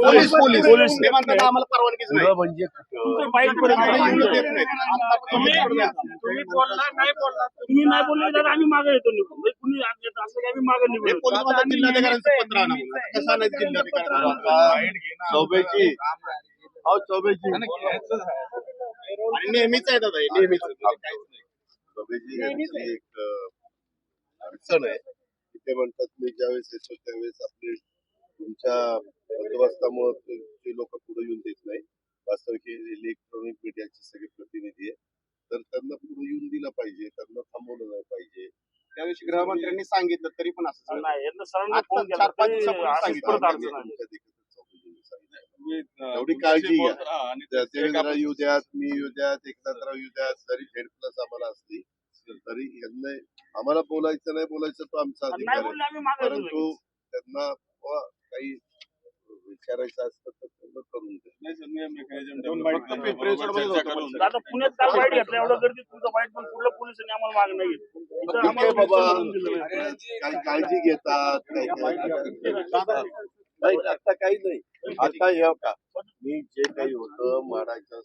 Police police. Police. ते म्हणतात आम्हाला परवानगीच नाही. पुढं म्हणजे. तुम्ही तुम्ही बोलला नाही बोलला. तुम्ही नाही बोलले तर आम्ही मागे येतो निघून. म्हणजे कुणी आत येत असलं की आम्ही मागे हे निघून पोलीस म्हणतात जिल्हाधिकाऱ्यांचं पत्र आणा म्हणून. कसं आणायचं जिल्हाधिकाऱ्यांचं चौबेची अहो चौबेची आणि नेहमीच आहे दादा नेहमीच काहीच नाही. चौबेची एक अडचण आहे. की ते म्हणतात मी ज्यावेळेस येतो त्यावेळेस आपले तुमच्या बंदोबस्तामुळे ते- लोक पुढे येऊन देत नाही वास्तविक हे इलेक्ट्रॉनिक मीडियाचे सगळे प्रतिनिधी आहे तर त्यांना पुढे येऊन दिलं पाहिजे त्यांना थांबवलं नाही पाहिजे. त्या दिवशी गृहमंत्र्यांनी सांगितलं तरी पण असं चार पाच एवढी काळजी घ्या. देवेंद्र येऊ द्यात मी येऊ द्यात एकनाथराव येऊ द्यात जरी झेड प्लस आम्हाला असली तरी यांना आम्हाला बोलायचं नाही बोलायचं तो आमचा अधिकार आहे. परंतु. त्यांना बुवा काही विचारायचं असतं तर त्यांना करून द्या नाही सर, बरोबर चिंचवडमध्ये चर्चा होतं करून आता पुण्यात काल घेतला एवढं गर्दीत तुमचं पण पोलिसांनी आम्हाला मागे नाही घेतलं. इथं ठीक आहे आम्हाला बाबा. दिलं नाही. काही काळजी घेतात काही नाही आता काही नाही. आता हे का मी जे काही होतं मारायचं